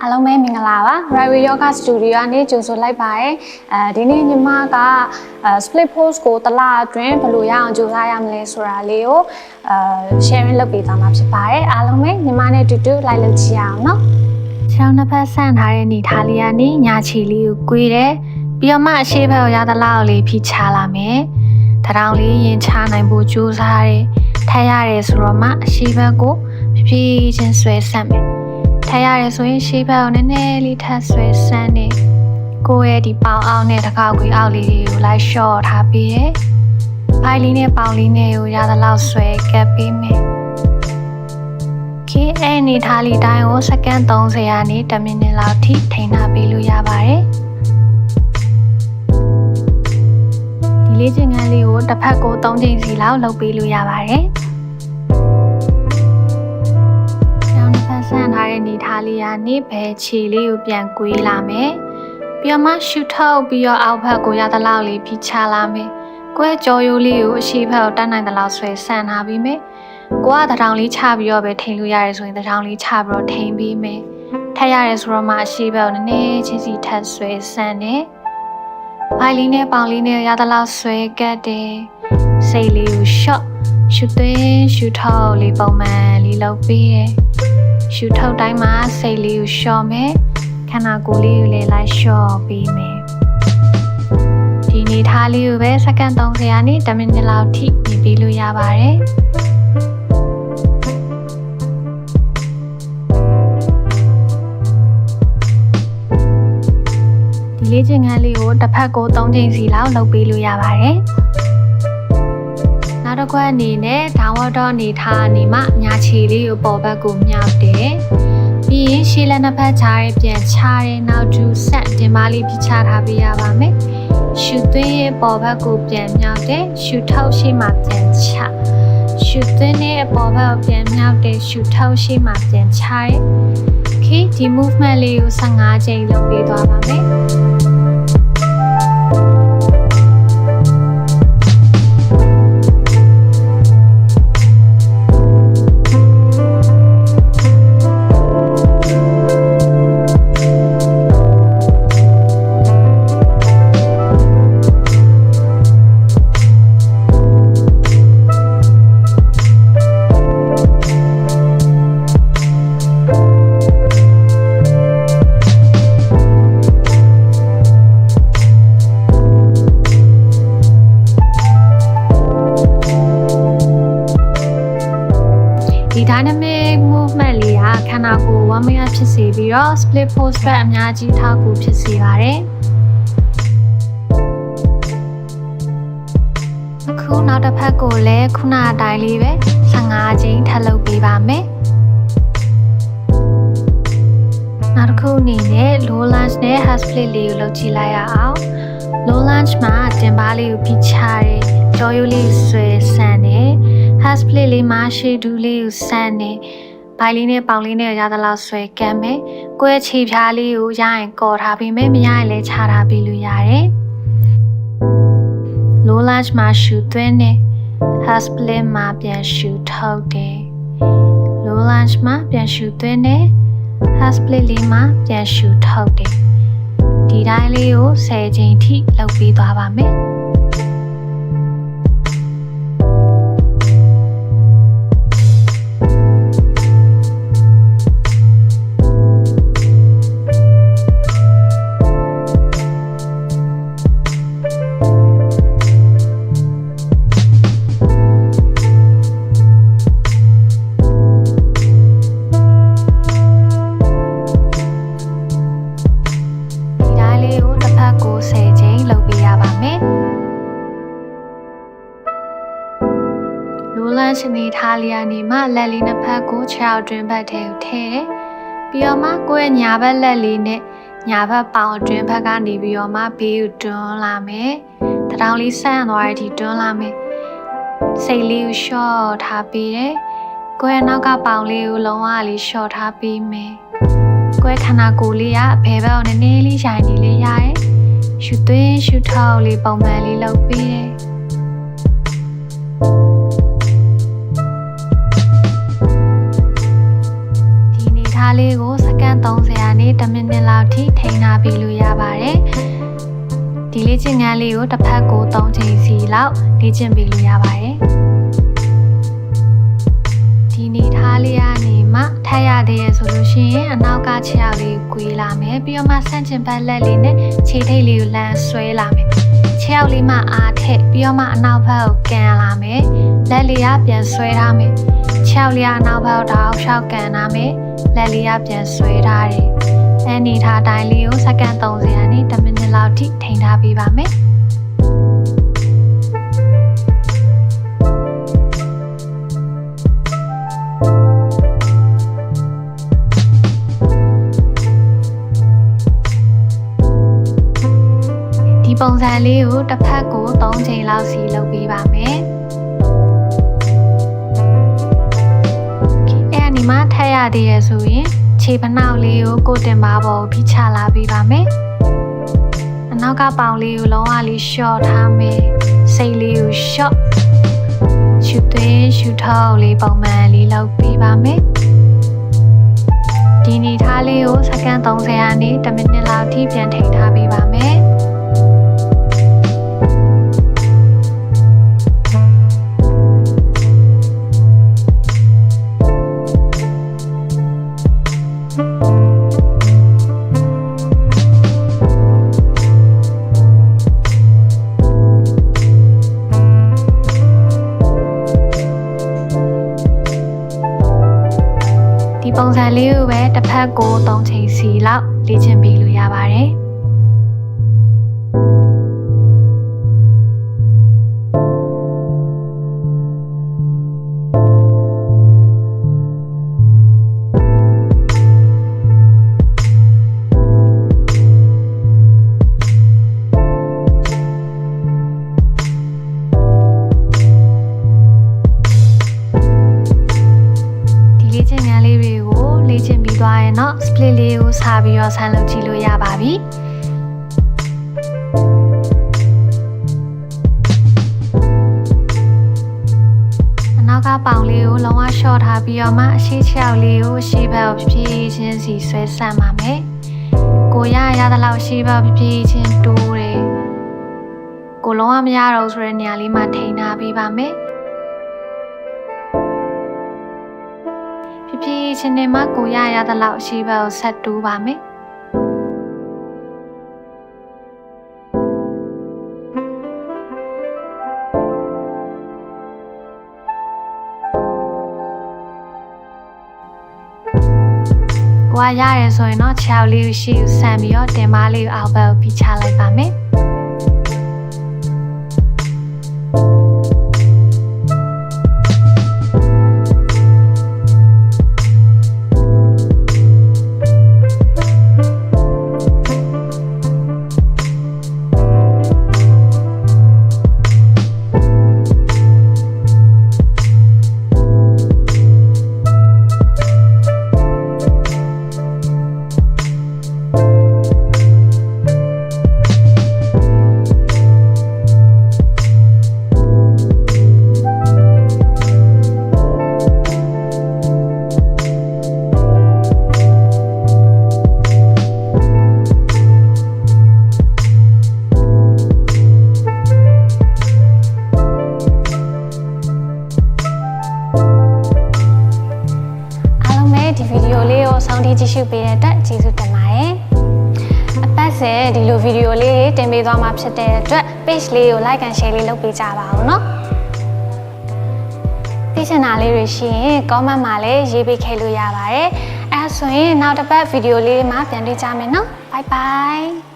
အားလုံးပဲမင်္ဂလာပါ Ravi Yoga Studio ကနေကြိုဆိုလိုက်ပါရယ်အဲဒီနေ့ညီမကအဲ split pose ကိုတစ်လအတွင်းဘယ်လိုရအောင်ကြိုးစားရမလဲဆိုတာလေးကိုအဲ sharing လုပ်ပေးသွားမှာဖြစ်ပါတယ်အားလုံးပဲညီမနဲ့တူတူလိုက်လုပ်ကြည့်ရအောင်နော်ခြေထောက်နှစ်ဖက်ဆန့်ထားတဲ့ညီထားလေးကနေညာချီလေးကိုကွေးတယ်ပြီးတော့မှအရှိဘက်ကိုရသလောက်လေးဖိချလာမယ်တထောင်လေးရင်ချနိုင်ဖို့ကြိုးစားတယ်ထပ်ရတယ်ဆိုတော့မှအရှိဘက်ကိုဖြည်းဖြည်းချင်းဆွဲဆက်မယ် ထားရတယ်ဆိုရင်ရှေးဘက်ကိုနည်းနည်းလေးထပ်ဆွဲဆန်းနေကိုယ့်ရဲ့ဒီပေါင်အောင်နဲ့တစ်ခါကွေအောက်လေးတွေကိုလိုက်လျှော့ထားပြီးရယ်ဖိုင်လေးနဲ့ပေါင်လေးနဲ့ကိုရသလောက်ဆွဲကပ်ပေးမယ်ခေအဲ့အနေထားလေးတိုင်းကိုစက္ကန့်30ကနေ10မိနစ်လောက်ထိထိန်းထားပေးလို့ရပါတယ်ဒီလေးချင်ငန်းလေးကိုတစ်ဖက်ကို3ချိန်စီလောက်လုပ်ပေးလို့ရပါတယ် ထားတဲ့နေထားလေးကနေဘယ်ခြေလေးကိုပြန်ကွေးလာမယ်။ပြီးတော့မှရှူထုတ်ပြီးတော့အောက်ဘက်ကိုရသလောက်လေးဖိချလာမယ်။ကိုယ့်ကြောရိုးလေးကိုအရှိဘက်ကိုတတ်နိုင်သလောက်ဆွဲဆန့်ထားပြီးမယ်။ကိုကတထောင်လေးချပြီးတော့ပဲထိန်လို့ရတယ်ဆိုရင်တထောင်လေးချပြီးတော့ထိန်ပြီးမယ်။ထက်ရတယ်ဆိုတော့မှအရှိဘက်ကိုနည်းနည်းချင်းစီထပ်ဆွဲဆန့်တယ်။ဖိုင်လေးနဲ့ပေါင်လေးနဲ့ရသလောက်ဆွဲကတ်တယ်။စိတ်လေးကိုရှော့ရှူသွင်းရှူထုတ်လေးပုံမှန်လေးလုပ်ပြီးတယ်။ ရှူထုတ်တိုင်းမှာစိတ်လေးကိုလျှော့မယ်ခန္ဓာကိုယ်လေးကိုလည်းလိုက်လျှော့ပေးမယ်ဒီနေထားလေးကိုပဲစက္ကန့်30ရာနေ10မိနစ်လောက်ထိနေပြီးလို့ရပါတယ်ဒီလေးချင်ငန်းလေးကိုတစ်ဖက်ကို3ချိန်စီလောက်လုပ်ပေးလို့ရပါတယ် နောက်တစ်ခွက်အနေနဲ့ downward dog အနေထားအနေမှညာခြေလေးကိုပေါ်ဘက်ကိုမြောက်တယ်။ပြီးရင်ရှေ့လက်နှစ်ဖက်ချားရပြန်ချတယ်နောက်ဒူဆက်တင်ပါလေးပြချထားပေးရပါမယ်။ရှူသွင်းရဲ့ပေါ်ဘက်ကိုပြန်မြောက်တယ်။ရှူထောက်ရှေ့မှာပြန်ချ။ရှူသွင်းရဲ့ပေါ်ဘက်ကိုပြန်မြောက်တယ်။ရှူထောက်ရှေ့မှာပြန်ချတယ်။ Okay ဒီ movement လေးကို15ကြိမ်လုပ်ပေးသွားပါမယ်။ ဒီ dynamic movement လေးကခန္ဓာကိုယ် warming up ဖြစ်စေပြီးတော့ split pose ဘက်အများကြီးထောက်ကူဖြစ်စေပါတယ်အခုနောက်တစ်ဖက်ကိုလည်းခုနအတိုင်းလေးပဲ15ချိန်ထပ်လုပ်ပေးပါမယ်နောက်တစ်ခုအနေနဲ့ low lunge နဲ့ half split လေးကိုလုပ်ကြည့်လိုက်ရအောင် low lunge မှာတင်ပါလေးကိုဖိချတယ်ကြောရိုးလေးကိုဆွဲဆန့်တယ် half split လေးမှာရှေ့ဒူးလေးကိုဆန့်တယ်ဘိုင်လေးနဲ့ပေါင်လေးနဲ့ရသလောက်ဆွဲကမ်းမယ်ကိုယ့်ရဲ့ခြေဖြားလေးကိုရရင်ကော်ထားပေးမယ်မရရင်လည်းချထားပေးလို့ရတယ် low lunge မှာရှူသွင်းတယ် half split မှာပြန်ရှူထုတ်တယ် low lunge မှာပြန်ရှူသွင်းတယ် half split လေးမှာပြန်ရှူထုတ်တယ်ဒီတိုင်းလေးကို10ချိန်ထိလုပ်ပြီးသွားပါမယ် လိုလန့်စနေထားလျာနေမှလက်လေးနှစ်ဖက်ကိုခြေထောက်တွင်ဘက်ထဲကိုထည့်တယ်။ပြီးတော့မှကိုယ့်ရဲ့ညာဘက်လက်လေးနဲ့ညာဘက်ပေါင်အတွင်းဘက်ကနေပြီးတော့မှဘေးကိုတွန်းလာမယ်။တထောင်လေးဆန့်သွားတဲ့ဒီတွန်းလာမယ်။စိတ်လေးကိုရှော့ထားပေးတယ်။ကိုယ့်ရဲ့နောက်ကပေါင်လေးကိုလုံးဝလေးရှော့ထားပေးမယ်။ကိုယ်ခန္ဓာကိုယ်လေးကဘယ်ဘက်ကိုနည်းနည်းလေးရိုင်နေလေးရတယ်။ရှူသွင်းရှူထောက်လေးပုံမှန်လေးလုပ်ပေးတယ်။ လေးကိုစက္ကန့်30ရာနေ10မိနစ်လောက်ထိထိန်းထားပြီးလို့ရပါတယ်ဒီလေ့ကျင့်ခန်းလေးကိုတစ်ဖက်ကို3ချိန်စီလောက်လေ့ကျင့်ပြီးလို့ရပါတယ်ဒီနေထားလေးကနေမှထပ်ရသေးရဆိုလို့ရှိရင်အနောက်ကခြေထောက်လေးကွေးလာမယ်ပြီးတော့မှဆန့်ကျင်ဘက်လက်လေးနဲ့ခြေထိပ်လေးကိုလှမ်းဆွဲလာမယ်ခြေထောက်လေးမှအားထည့်ပြီးတော့မှအနောက်ဘက်ကိုကန်လာမယ်လက်လေးကပြန်ဆွဲထားမယ်ခြေထောက်လေးကအနောက်ဘက်ကိုတောက်လျှောက်ကန်ထားမယ် လက်လေးကပြန်ဆွဲထားတယ်အဲ့ဒီထားတိုင်းလေးကိုစက္ကန့်30ရာနေ10မိနစ်လောက်ထိထိန်းထားပေးပါမယ်ဒီပုံစံလေးကိုတစ်ဖက်ကို3ချိန်လောက်စီလုပ်ပေးပါမယ်။ မှာထပ်ရသေးရဆိုရင်ခြေဖနှောက်လေးကိုကိုယ်တင်ပါပေါ်ကိုဖိချလာပေးပါမယ်။အနောက်ကပေါင်လေးကိုလုံးဝလေးရှော့ထားမယ်။စိတ်လေးကိုရှော့ရှူသွင်းရှူထောက်လေးပုံမှန်လေးလုပ်ပေးပါမယ်။ဒီနေထားလေးကိုစက္ကန့်30ရာနေ10မိနစ်လောက်ထိပြန်ထိန်းထားပေးပါမယ်။ ဒီပုံစံလေးကိုပဲတစ်ဖက်ကို3ချိန်စီလောက်လေ့ကျင့်ပေးလို့ရပါတယ်။ တော့ဆန်းလုပ်ကြည့်လို့ရပါပြီအနောက်ကပေါင်လေးကိုလုံးဝ short ထားပြီးတော့မှအရှိချောက်လေးကိုရှေ့ဘက်ကိုဖြည်းဖြည်းချင်းစီဆွဲဆန့်ပါမယ်ကိုရရသလောက်ရှေ့ဘက်ဖြည်းဖြည်းချင်းတိုးတယ်ကိုလုံးဝမရတော့ဘူးဆိုတဲ့နေရာလေးမှာထိန်းထားပေးပါမယ်ဖြည်းဖြည်းချင်းနဲ့မှကိုရရသလောက်ရှိဘက်ကိုဆက်တူးပါမယ် ကိုကရရဲဆိုရင်တော့ခြေောက်လေးကိုရှေ့ကိုဆန်ပြီးတော့တင်မလေးကိုအောက်ဘက်ကိုပြီးချလိုက်ပါမယ် အစဉ်ဒီလိုဗီဒီယိုလေးတွေတင်ပေးသွားမှာဖြစ်တဲ့အတွက် page လေးကို like and share လေးလုပ်ပေးကြပါဦးနော်သိချင်တာလေးတွေရှိရင် comment မှာလည်းရေးပေးခဲ့လို့ရပါတယ်အဲဆိုရင်နောက်တစ်ပတ်ဗီဒီယိုလေးမှာပြန်တွေ့ကြမယ်နော် bye bye